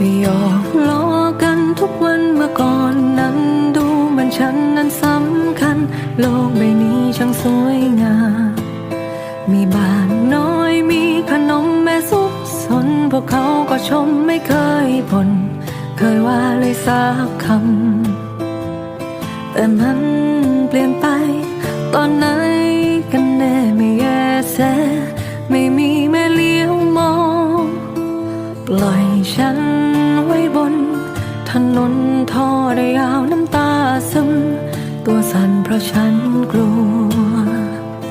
หยอกล้อกันทุกวันเมื่อก่อนนั้นดูมันฉันนั้นสำคัญ โลกใบนี้ช่างสวยงาม มีบ้านน้อยมีขนมแม่ซุปสน พวกเขาก็ชมไม่เคยพนเคยว่าเลยสักคำ แต่มันเปลี่ยนไป ปล่อยฉันไว้บน ถนนท่อได้ยาวน้ำตาซึม ตัวสั่นเพราะฉันกลัว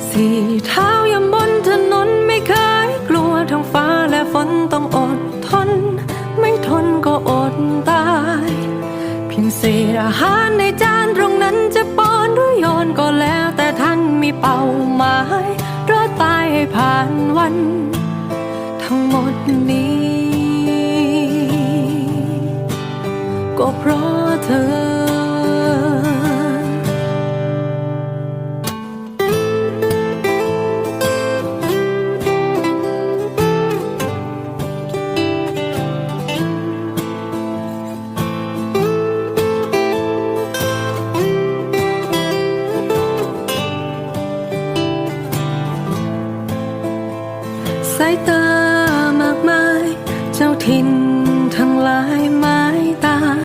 สี่เท้าย่ำบนถนนไม่เคยกลัวทั้งฟ้าและฝนต้องอดทน ไม่ทนก็อดตาย เพียงเศษอาหารในจานตรงนั้นจะปอนหรือโยนก็แล้วแต่ท่านมีเป้าหมายรอดตายให้ผ่านวัน ก็เพราะเธอสายตามากมาย เจ้าถิ่น